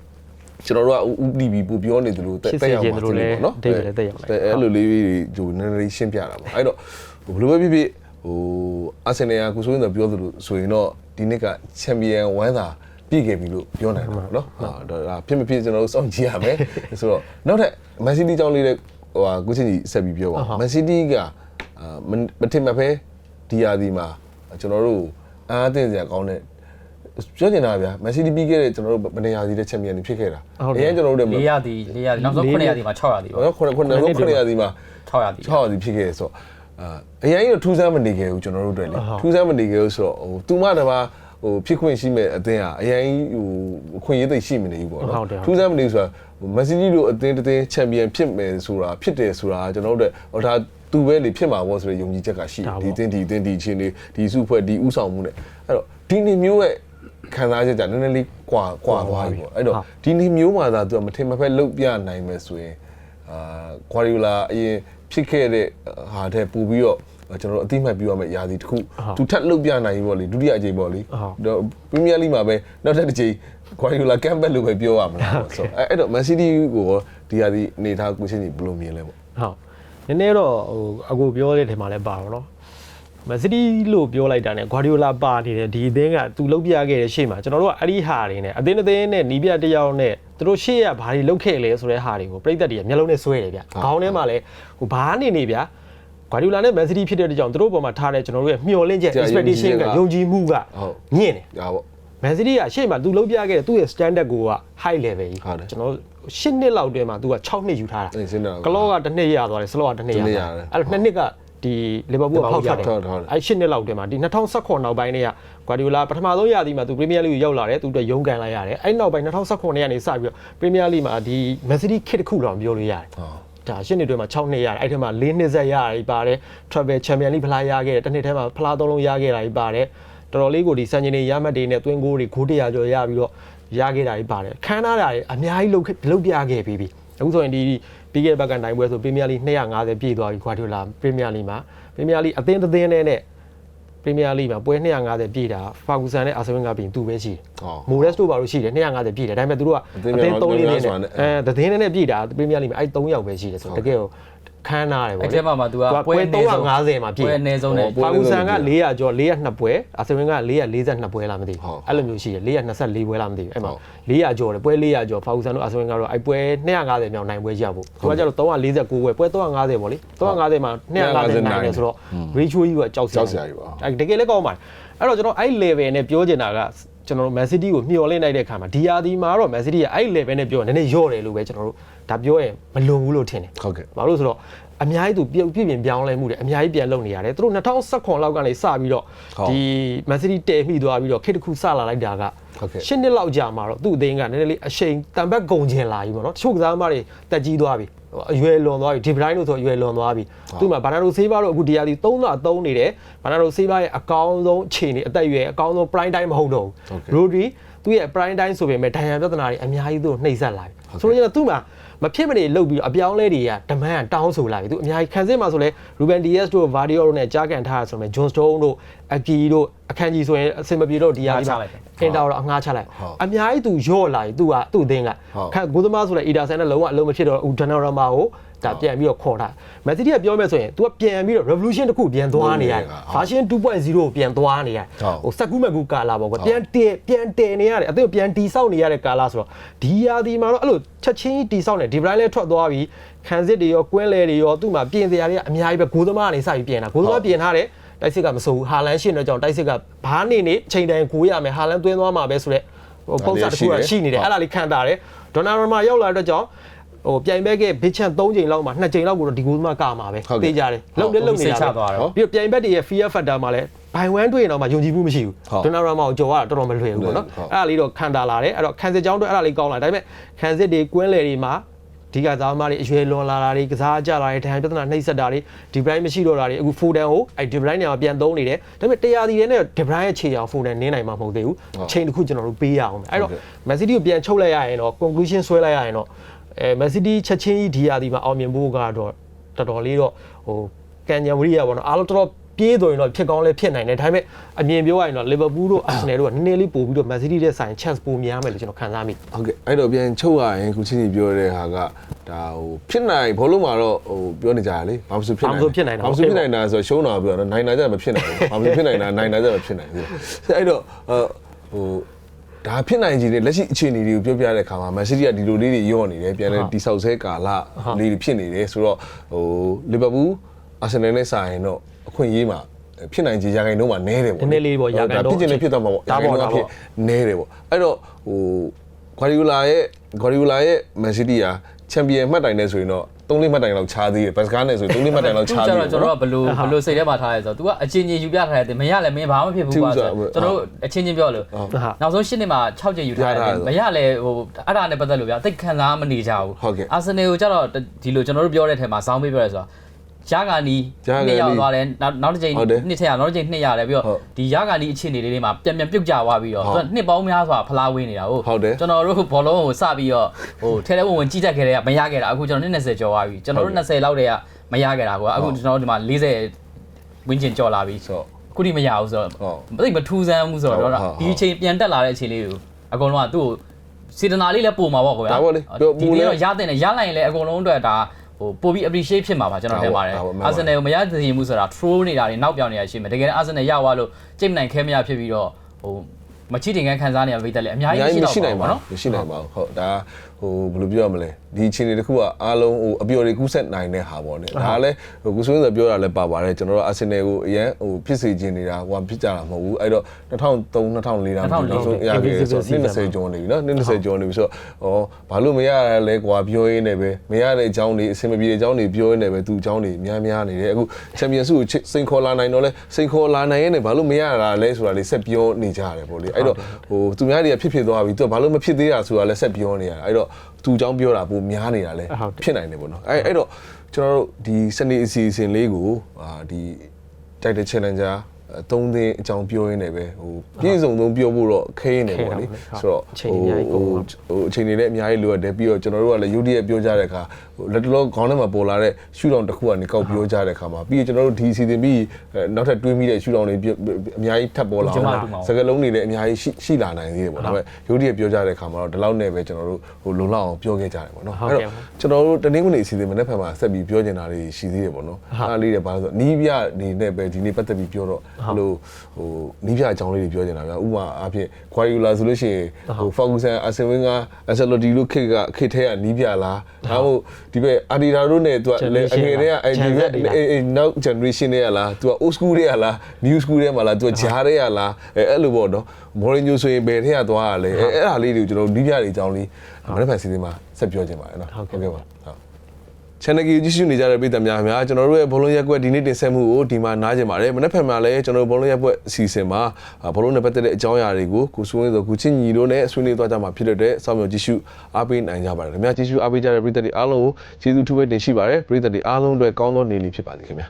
ကျွန်တော်တို့ကဥတီဘီပို့ပြောနေသလိုတက်တက်ရောက်ပါသလိုပေါ့နော်အဲ့လိုလေးတွေဂျိုနည်းနည်းရှင်းပြတာပေါ့အဲ့တော့ဘယ်လိုပဲဖြစ်ဖြစ်ဟိုအာဆင်နယ်ကကိုဆိုရင်တော့ပြောသလိုဆိုရင်တော့ဒီနှစ်ကချန်ပီယံဝမ်းသာပြည့်ခဲ့ပြီလို့ပြောနိုင်တယ်ပေါ့နော်ဟာဒါဖြစ်မဖြစ်ကျွန်တော်တို့စောင့်ကြည့်ရမယ်ဆိုတော့နောက်ထပ်မန်စီးတီးကြောင်းလေးလည်းဟိုဟာကိုချင်းကြီးဆက်ပြီးပြောပါမန်စီးတီးကအာမထင်မှတ်ဖဲဒီယာဒီမှာကျွန်တော်တို့အားသိစရာကောင်းတဲ့ ပြောချင်တာဗျာမန်စီးတီးပြီးခဲ့တဲ့ကျွန်တော်တို့ဗနေယာစီတဲ့ချန်ပီယံတွေဖြစ်ခဲ့တာအရင်ကျွန်တော်တို့400ဒီ400နောက်ဆုံး900ဒီမှာ600ဒီပေါ့တော့ခုနခုနခုနရာစီမှာ600ဒီ6စီဖြစ်ခဲ့ဆိုတော့အာအရင်ကထူးဆန်းမနေခဲ့ဘူးကျွန်တော်တို့အတွက်လေထူးဆန်းမနေခဲ့ဘူးဆိုတော့ဟိုသူမတပါဟိုဖြစ်ခွင့်ရှိမဲ့အသင်းဟာအရင်ဟိုခွင့်ရသိရှိမနေဘူးပေါ့နော်ထူးဆန်းမနေဘူးဆိုတာမက်ဆီဂျီလိုအသင်းတစ်သင်းချန်ပီယံဖြစ်မယ်ဆိုတာဖြစ်တယ်ဆိုတာကျွန်တော်တို့ဟိုဒါသူပဲလေဖြစ်မှာပေါ့ဆိုတဲ့ယုံကြည်ချက်ကရှိဒီအသင်းဒီအသင်းဒီချင်းနေဒီစုဖွဲ့ဒီဥဆောင်မှုနဲ့အဲ့တော့ဒီနေမျိုးရဲ့ ခံစားချက်ကြနည်းနည်းလေးကွာကွာသွားပြီပေါ့အဲ့တော့ဒီနေမျိုးမှာသာသူကမထင်မဖက်လုတ်ပြနိုင်မယ်ဆိုရင်အာကွာရီယိုလာအရင်ဖြစ်ခဲ့တဲ့ဟာတဲ့ပို့ပြီးတော့ကျွန်တော်တို့အတိမတ်ပြရမယ့်ယာစီတစ်ခုသူထပ်လုတ်ပြနိုင်ပြီပေါ့လေဒုတိယအကြိမ်ပေါ့လေတော့ပရီးမီးယားလိမှာပဲနောက်ထပ်တစ်ကြိမ်ကွာရီယိုလာကမ်ဘက်လို့ပဲပြောရမလားပေါ့ဆိုအဲ့အဲ့တော့မန်စီးတီးကိုဒီယာစီနေထားကိုချင်းကြီးဘယ်လိုမြင်လဲပေါ့ဟုတ်နည်းနည်းတော့ဟိုအကိုပြောတဲ့ထဲမှာလည်းပါတော့နော် မန်စီးတီးလို့ပြောလိုက်တာ ਨੇ ဂွာဒီယိုလာပါနေတဲ့ဒီအသင်းကသူလုတ်ပြခဲ့တဲ့ရှေ့မှာကျွန်တော်တို့ကအဲ့ဒီဟာတွေ ਨੇ အသင်းအသင်းနဲ့နီးပြတစ်ယောက်နဲ့သူတို့ရှေ့ရဘာတွေလုတ်ခဲ့လဲဆိုတဲ့ဟာတွေကိုပြည်သက်တွေကမျက်လုံးနဲ့ဆွဲတယ်ဗျခေါင်းထဲမှာလည်းဟိုဘာနေနေဗျဂွာဒီယိုလာနဲ့မန်စီးတီးဖြစ်တဲ့ကြောင့်သူတို့ပေါ်မှာထားတဲ့ကျွန်တော်တို့ရဲ့မျှော်လင့်ချက် expectation ကယုံကြည်မှုကမြင့်တယ်ဒါပေါ့မန်စီးတီးကရှေ့မှာသူလုံးပြခဲ့တဲ့သူ့ရဲ့ standard ကိုက high level ကြီးဟုတ်တယ်ကျွန်တော်၈နှစ်လောက်တည်းမှာသူက6နှစ်ယူထားတာအဲ့စင်းတာကလော့ကတစ်နှစ်ရသွားတယ်စလော့ကတစ်နှစ်ရတစ်နှစ်သွားရတယ်အဲ့တော့နှစ်နှစ်က ဒီလီဗာပူးကဖောက်ထွက်တယ်ဟုတ်တယ်ဟုတ်တယ်အဲ့၈နှစ်လောက်တည်းမှာဒီ2019နောက်ပိုင်းတည်းကဂွာဒီယိုလာပထမဆုံးရသည်မှာသူပရီးမီးယားလိကိုရောက်လာတယ်သူတို့ရုံးကန်လိုက်ရတယ်အဲ့နောက်ပိုင်း2019နဲ့ကနေစပြီးတော့ပရီးမီးယားလိမှာဒီမန်စီးတီးခစ်တစ်ခုတော့ပြောလို့ရတယ်ဟောဒါရှင်းနေတွေမှာ6နှစ်ရတယ်အဲ့ထက်မှာ4နှစ်ဆက်ရတယ်ပါတယ် Travel Champion League ဖလားရခဲ့တယ်တစ်နှစ်ထဲမှာဖလားသုံးလုံးရခဲ့တာကြီးပါတယ်တော်တော်လေးကိုဒီစံချိန်တွေရမှတ်တွေနဲ့သွင်းဂိုးတွေဂိုး100ကျော်ရပြီးတော့ရခဲ့တာကြီးပါတယ်ခန်းထားတာတွေအများကြီးလုတ်လုတ်ပြခဲ့ပြီးပြီ အခုဆိုရင်ဒီပြီးခဲ့တဲ့ဘက်ကနိုင်ပွဲဆို Premier League 250ပြည့်သွားပြီ Guardiola Premier League မှာ Premier League အသင်းတစ်သင်းနဲ့နဲ့ Premier League မှာပွဲ250ပြည့်တာ Ferguson နဲ့ Arsenal ကပြင်သူပဲရှိတယ်ဟောမိုရက်စ်တို့ဘာလို့ရှိတယ်250ပြည့်တယ်ဒါပေမဲ့သူတို့ကအသင်း3လေးနဲ့အဲသတင်းနဲ့ပြည့်တာပရီးမီးယားလိမှာအဲ့3ယောက်ပဲရှိတယ်ဆိုတော့တကယ်ကို ခန်းနာတယ်ဗောအဲ့ထဲမှာမှ तू ကပွဲ350မှာပြည့်ပွဲအနည်းဆုံးနဲ့ပွဲပါကူဆန်က400ကျော်402ပွဲအာဆင်ဝင်က442ပွဲလားမသိဟုတ်ဘူးအဲ့လိုမျိုးရှိတယ်424ပွဲလားမသိဘူးအဲ့မှာဟုတ်400ကျော်တယ်ပွဲ400ကျော်ပါကူဆန်တို့အာဆင်ဝင်ကတော့အဲ့ပွဲ250မြောက်နိုင်ပွဲရဖို့သူကကျတော့349ပွဲပွဲ350ပေါ့လေ350မှာ250နိုင်တယ်ဆိုတော့ ratio ကြီးကကြောက်စရာကြောက်စရာကြီးပါအဲ့တကယ်လည်းကောင်းပါတယ်အဲ့တော့ကျွန်တော်အဲ့ level နဲ့ပြောချင်တာက ကျွန်တော်တို့ Man City ကိုမျှော်လင့်လိုက်တဲ့အခါမှာဒီယာဒီမှာတော့ Man City ကအဲ့ level နဲ့ပြောရင်နည်းနည်းရော့တယ်လို့ပဲကျွန်တော်တို့ဒါပြောရင်မလွန်ဘူးလို့ထင်တယ်ဟုတ်ကဲ့ဘာလို့လဲဆိုတော့အများကြီးသူပြုတ်ပြပြင်ပြောင်းလဲမှုတွေအများကြီးပြန်လုပ်နေရတယ်သူတို့2019လောက်ကနေစပြီးတော့ဟုတ်ဒီ Man City တည်မိသွားပြီးတော့ခေတ်တစ်ခုစလာလိုက်တာကဟုတ်ကဲ့ရှစ်နှစ်လောက်ကြာမှာတော့သူ့အသင်းကနည်းနည်းလေးအချိန်တန်ဘက်ကုန်ကျင်လာပြီပေါ့နော်တချို့ကစားသမားတွေတက်ကြီးသွားပြီဟို အရွယ်လွန်သွားပြီဒီဘရိုင်းလို့ဆိုအရွယ်လွန်သွားပြီသူ့မှာဘာနာရိုဆေးဘာတော့အခုဒီယာဒီ3တော့3နေတယ်ဘာနာရိုဆေးဘာရဲ့အကောင်းဆုံးအခြေအနေအသက်အရွယ်အကောင်းဆုံး prime time မဟုတ်တော့ဟုတ်ကဲ့ဘူးရိုဒီသူ့ရဲ့ prime time ဆိုပေမဲ့ဒိုင်ယန်ပြဿနာတွေအများကြီးသူ့ကိုနှိပ်စက်လာပြီဆိုတော့ကျတော့သူ့မှာ မဖြစ်မနေလှုပ်ပြီးတော့အပြောင်းလဲတွေကဒမန်ကတောင်းဆိုလာပြီသူအများကြီးခံစစ်မှာဆိုလဲ Ruben Dias တို့ Vardio တို့နဲ့ကြားကန်ထားရဆိုမယ် John Stone တို့ Aki တို့အခန်းကြီးဆိုရင်အစင်မပြေတော့ဒီယာဒီမှာအင်တာတော့အငှားချလိုက်အများကြီးသူရော့လာပြီသူကသူ့အသင်းကခက်ကိုသမားဆိုလဲ Ida Sen နဲ့လုံးဝအလုံးမဖြစ်တော့ဦး Donnarumma ကို ဒါပြန်ပြီးတော့ခေါ်ထားမက်ဆီတီကပြောမယ်ဆိုရင် तू ကပြန်ပြီးတော့ revolution တစ်ခုပြန်သွားနေရတယ် version 2.0ကိုပြန်သွားနေရတယ်ဟိုစက်ကူးမကူကာလာပေါ့ကွာပြန်တည်ပြန်တည်နေရတယ်အသိပြန်တီဆောက်နေရတဲ့ကာလာဆိုတော့ဒီယာဒီမှာတော့အဲ့လိုချက်ချင်းတီဆောက်နေဒီဘရိုင်းလဲထွက်သွားပြီးခံစစ်တွေရောကွင်းလဲတွေရောသူ့မှာပြင်စရာတွေကအများကြီးပဲဂိုးသမားကနေစပြီးပြင်တာဂိုးသမားပြင်ထားတယ်တိုက်စစ်ကမစိုးဘူးဟာလန်ရှင်းတော့ကြောင့်တိုက်စစ်ကဘာနေနေချိန်တိုင်းကိုရမယ်ဟာလန်သွင်းသွားမှာပဲဆိုတော့ဟိုပုံစံတစ်ခုကရှိနေတယ်အဲ့ဒါလေးခံတာတယ်ဒေါ်နာရမာရောက်လာတဲ့ကြောင့် ဟိုပြိုင်ဘက်ကဘစ်ချန်3ချိန်လောက်မှာ2ချိန်လောက်ကိုတော့ဒီကိုသမားကမှာပဲတေးကြတယ်လုံတယ်လုံနေတာပြီးတော့ပြိုင်ဘက်တွေရဲ့ fear factor မှာလည်းဘိုင်ဝမ်တွေ့ရင်တော့မှယုံကြည်မှုမရှိဘူးဒေါ်နာရမာကိုကြော်ရတာတော်တော်မလွယ်ဘူးပေါ့နော်အဲ့ဒါလေးတော့ခံတာလာတယ်အဲ့တော့ခံစစ်ကြောင်းတော့အဲ့ဒါလေးကောင်းလာဒါပေမဲ့ခံစစ်တွေကွင်းလေတွေမှာဒီကစားသမားတွေအရွယ်လွန်လာတာတွေကစားကြလာတွေဒဏ်ပြဿနာနှိပ်စက်တာတွေဒီဘရိုင်းမရှိတော့တာတွေအခုဖိုဒန်ကိုအဲ့ဒီဘရိုင်းနေမှာပြန်သုံးနေတယ်ဒါပေမဲ့တရားဒီရဲနဲ့ဒီဘရိုင်းရဲ့ခြေအောင်ဖိုဒန်နင်းနိုင်မှာမဟုတ်သေးဘူးအချိန်တစ်ခုကျွန်တော်တို့ပေးရအောင်အဲ့တော့မက်ဆီတီကိုပြန်ချုပ်လိုက်ရရင်တော့ conclusion ဆွဲလိုက်ရရင်တော့ အဲမက်ဆီတီချက်ချင်းကြီးဒီယာဒီမှာအောင်မြင်ဖို့ကတော့တော်တော်လေးတော့ဟိုကန်ညံဝရိယပေါ့နော်အားလုံးတော်တော်ပြေးဆိုရင်တော့ဖြစ်ကောင်းလဲဖြစ်နိုင်တယ်ဒါပေမဲ့အမြင်ပြောရရင်တော့လီဗာပူးတို့အာဆင်နယ်တို့ကနည်းနည်းလေးပို့ပြီးတော့မန်စီးတီးတဲ့ဆိုင် chance ပိုများမယ်လို့ကျွန်တော်ခံစားမိဟုတ်ကဲ့အဲ့တော့ပြန်ချုပ်ရရင်ခုချင်းကြီးပြောတဲ့ဟာကဒါဟိုဖြစ်နိုင်ဘောလုံးမှာတော့ဟိုပြောနေကြရလေဘာလို့ဖြစ်နိုင်ဘာလို့ဖြစ်နိုင်တာဆိုရှုံးတာပြောတော့နိုင်နိုင်ကြမဖြစ်နိုင်ဘူးဘာလို့ဖြစ်နိုင်တာနိုင်နိုင်ကြမဖြစ်နိုင်ဘူးအဲ့တော့ဟို ဒါဖြစ်နိုင်ကြီးတဲ့လက်ရှိအခြေအနေတွေကိုပြောပြတဲ့အခါမှာမန်စီးတီးကဒီလိုလေးတွေယော့နေတယ်ပြန်လဲတိဆောက်ဆဲကာလလေးတွေဖြစ်နေတယ်ဆိုတော့ဟိုလီဗာပူးအာဆင်နယ်နဲ့စာရင်တော့အခွင့်အရေးမှာဖြစ်နိုင်ခြေရာခိုင်နှုန်းမှာနဲတယ်ပေါ့နည်းနည်းလေးပေါ့ရာခိုင်နှုန်းဖြစ်ချင်လည်းဖြစ်တော့မှာပေါ့ဒါပေါ့ဒါပေါ့ဖြစ်နဲတယ်ပေါ့အဲ့တော့ဟိုဂွာဒီယိုလာရဲ့ဂွာဒီယိုလာရဲ့မန်စီးတီးဟာချန်ပီယံမှတ်တိုင်နဲ့ဆိုရင်တော့ 3လေးမှတ်တိုင်လောက်ခြားသေးတယ်ဘတ်စကားနဲ့ဆိုရင်3လေးမှတ်တိုင်လောက်သူခြားကျသေးတတော့ယ်ကျွန်တော်ကဘယ်လိုဘယ်လိုစိတ်ထဲမှာထားရဲဆိုတော့ तू ကအချင်းချင်းယူပြထားတယ်မရလည်းမင်းဘာမှမဖြစ်ဘူးကွာဆိုတော့ကျွန်တော်တို့အချင်းချင်းပြောလို့ဟာနောက်ဆုံး၈နှစ်မှာ6ချိန်ယူထားတယ်မရလည်းဟိုအဲ့ဒါနဲ့ပတ်သက်လို့ဗျာတိတ်ခံစားမနေကြဘူးအာဆင်နယ်ကိုကျတော့ဒီလိုကျွန်တော်တို့ပြောတဲ့ထဲမှာစောင်းပေးပြောရဲဆိုတော့ ရဂာနီနှစ်ရောက်သွားတယ်နောက်နောက်တစ်ချိန်နှစ်ထက်ရနောက်တစ်ချိန်နှစ်ရတယ်ပြီးတော့ဒီရဂာနီအခြေအနေလေးတွေမှာပြန်ပြန်ပြုတ်ကြသွားပြီးတော့သူကနှစ်ပေါင်းများစွာဖလားဝင်းနေတာဟုတ်ကျွန်တော်တို့ဘောလုံးကိုစပြီးတော့ဟိုထဲထဲဝင်ဝင်ကြီးတက်ခဲ့တဲ့ကမရခဲ့တာအခုကျွန်တော်နှစ်20ကျော်သွားပြီကျွန်တော်တို့20လောက်တည်းကမရခဲ့တာကွာအခုကျွန်တော်တို့ဒီမှာ40ဝင်းကျင်ကျော်လာပြီဆိုတော့ခုထိမရဘူးဆိုတော့မသိမထူးဆန်းဘူးဆိုတော့ဒီအချိန်ပြန်တက်လာတဲ့အချိန်လေးကိုအကုန်လုံးကသူ့ကိုစေတနာလေးလည်းပုံမှာပေါ့ကွာဒီနေ့တော့ရတဲ့နဲ့ရလိုက်ရင်လည်းအကုန်လုံးအတွက်ဒါ ဟိုပိုပြီး appreciate ဖြစ်မှာပါကျွန်တော်ထင်ပါတယ်အာဆင်နယ်ကိုမရသိရင်မှုဆိုတာ troll နေတာတွေနောက်ပြောင်နေတာရှိမယ်တကယ်အာဆင်နယ်ရသွားလို့ကြိတ်မနိုင်ခဲမရဖြစ်ပြီးတော့ဟိုမချစ်တင်ခံစားနေရမိတယ်လေအများကြီးရှိတော့ရှိနိုင်ပါပါဘူးနော်ရှိနိုင်ပါဘူးဟုတ်ဒါဟိုဘယ်လိုပြောရမလဲဒီအချိန်တွေတစ်ခုကအားလုံးဟိုအပျော်တွေကူးဆက်နိုင်တဲ့ဟာပေါ့ねဒါလည်းဟိုကိုစွင်းစပြောတာလည်းပါပါတယ်ကျွန်တော်တို့အာဆင်နယ်ကိုအရန်ဟိုဖြစ်စေခြင်းနေတာဟိုဖြစ်ကြတာမဟုတ်ဘူးအဲ့တော့2003 2004တောင်နောက်ဆုံးရခဲ့ဆိုတော့20ကျော်နေပြီနော်20ကျော်နေပြီဆိုတော့ဩဘာလို့မရရလဲကွာပြောရင်းနဲ့ပဲမရတဲ့အကြောင်းတွေအဆင်မပြေတဲ့အကြောင်းတွေပြောရင်းနဲ့ပဲသူအကြောင်းတွေများများနေတယ်အခုချန်ပီယံဆုကိုစိန်ခေါ်လာနိုင်တော့လဲစိန်ခေါ်လာနိုင်ရင်လည်းဘာလို့မရတာလဲဆိုတာလေးဆက်ပြောနေကြရတယ်ပေါ့လေအဲ့တော့ဟိုသူများတွေကဖြစ်ဖြစ်သွားပြီသူကဘာလို့မဖြစ်သေးတာဆိုတာလဲဆက်ပြောနေရတာအဲ့တော့သူအကြောင်းပြောတာပိုများနေတာလဲဖြစ်နိုင်တယ်ပေါ့နော်အဲ့အဲ့တော့ကျွန်တော်တို့ဒီစနေအစီအစဉ်လေးကိုအာဒီတိုက်တဲ့ challenger သုံးသင်းအကြောင်းပြောရင်းနဲ့ပဲဟိုပြည့်စုံသုံးပြောဖို့တော့ခဲရင်းနေပေါ့လေဆိုတော့ဟိုဟိုအချိန်တွေလည်းအများကြီးလိုအပ်တယ်ပြီးတော့ကျွန်တော်တို့ကလည်းယူဒီရဲ့ပြောကြတဲ့အခါဟိုလက်တလောခေါင်းထဲမှာပေါ်လာတဲ့ရှူတောင်တစ်ခုကနေကောက်ပြောကြတဲ့အခါမှာပြီးရင်ကျွန်တော်တို့ဒီစီစဉ်ပြီးနောက်ထပ်တွေးမိတဲ့ရှူတောင်တွေအများကြီးထပ်ပေါ်လာအောင်စကလုံးတွေလည်းအများကြီးရှိရှိလာနိုင်သေးတယ်ပေါ့ဒါပေမဲ့ယူဒီရဲ့ပြောကြတဲ့အခါမှာတော့ဒီလောက်နဲ့ပဲကျွန်တော်တို့ဟိုလုံလောက်အောင်ပြောခဲ့ကြတယ်ပေါ့နော်အဲ့တော့ကျွန်တော်တို့တနင်္ဂနွေအစီအစဉ်မနေ့ဖက်မှာဆက်ပြီးပြောနေတာတွေရှိသေးတယ်ပေါ့နော်အားလေးတွေပါဆိုနီးပြနေနဲ့ပဲဒီနေ့ပတ်သက်ပြီးပြောတော့ဟိုဟိုနီးပြအကြောင်းလေးတွေပြောနေတာဗျာဥပမာအားဖြင့် Guardiola ဆိုလို့ရှိရင်ဟို Ferguson Arsene Wenger Ancelotti တို့ခေတ်ကခေတ်ထဲကနီးပြလားဒါမှမဟုတ်ဒီဘက် Adidas တို့နဲ့သူကလည်းအငယ်တွေကအဲဒီဘက်နောက် generation တွေကလားသူက old school တွေကလား new school တွေကမှလားသူကဂျားတွေကလားအဲအဲ့လိုပေါ့နော် Mourinho ဆိုရင်ဘယ်ထက်ကသွားရလဲအဲအဲ့ဒါလေးတွေကိုကျွန်တော်နီးပြတွေအကြောင်းလေးမနေ့ဖက်စီစဉ်မှာဆက်ပြောချင်ပါတယ်နော်ဟုတ်ကဲ့ပါဟုတ် channel ကြီးကြည့်ရှုနေကြတဲ့ပြည်သူများများကျွန်တော်တို့ရဲ့ဘောလုံးရက်ကွက်ဒီနေ့တင်ဆက်မှုကိုဒီမှာနားကြင်ပါတယ်မနေ့ဖက်မှာလည်းကျွန်တော်တို့ဘောလုံးရက်ကွက်အစီအစဉ်မှာဘောလုံးနဲ့ပတ်သက်တဲ့အကြောင်းအရာတွေကိုကိုစိုးဝင်းဆိုကိုချင်းညီတို့နဲ့ဆွေးနွေးသွားကြမှာဖြစ်တဲ့အတွက်စောင့်မျှော်ကြည့်ရှုအားပေးနိုင်ကြပါတယ်ခင်ဗျာကြည့်ရှုအားပေးကြတဲ့ပြည်သူတွေအားလုံးကိုကျေးဇူးထူးပဲတင်ရှိပါတယ်ပြည်သူတွေအားလုံးအတွက်ကောင်းသောနေ့လေးဖြစ်ပါစေခင်ဗျာ